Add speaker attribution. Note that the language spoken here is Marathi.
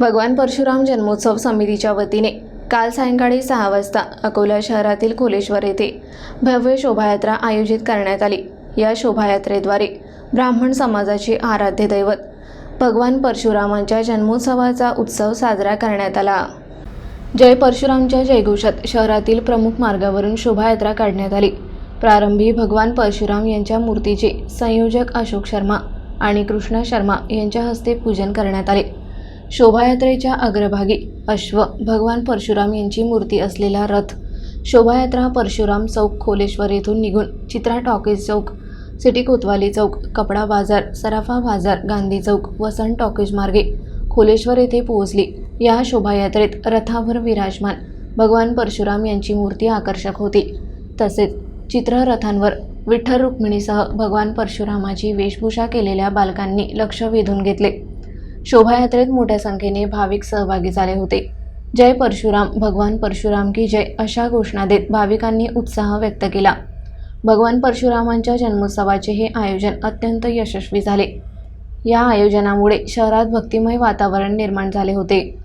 Speaker 1: भगवान परशुराम जन्मोत्सव समितीच्या वतीने काल सायंकाळी सहा वाजता अकोला शहरातील खोलेश्वर येथे भव्य शोभायात्रा आयोजित करण्यात आली. या शोभायात्रेद्वारे ब्राह्मण समाजाचे आराध्य दैवत भगवान परशुरामांच्या जन्मोत्सवाचा उत्सव साजरा करण्यात आला. जय परशुरामच्या जयघोषात शहरातील प्रमुख मार्गावरून शोभायात्रा काढण्यात आली. प्रारंभी भगवान परशुराम यांच्या मूर्तीचे संयोजक अशोक शर्मा आणि कृष्णा शर्मा यांच्या हस्ते पूजन करण्यात आले. शोभायात्रेच्या अग्रभागी अश्व भगवान परशुराम यांची मूर्ती असलेला रथ. शोभायात्रा परशुराम चौक खोलेश्वर येथून निघून चित्रा टॉकीज चौक सिटी कोतवाली चौक कपडा बाजार सराफा बाजार गांधी चौक वसंत टॉकीज मार्गे खोलेश्वर येथे पोहोचली. या शोभायात्रेत रथावर विराजमान भगवान परशुराम यांची मूर्ती आकर्षक होती. तसेच चित्ररथांवर विठ्ठल रुक्मिणीसह भगवान परशुरामाची वेशभूषा केलेल्या बालकांनी लक्ष वेधून घेतले. शोभायात्रेत मोठ्या संख्येने भाविक सहभागी झाले होते. जय परशुराम भगवान परशुराम की जय अशा घोषणा देत भाविकांनी उत्साह व्यक्त केला. भगवान परशुरामांच्या जन्मोत्सवाचे हे आयोजन अत्यंत यशस्वी झाले. या आयोजनामुळे शहरात भक्तिमय वातावरण निर्माण झाले होते.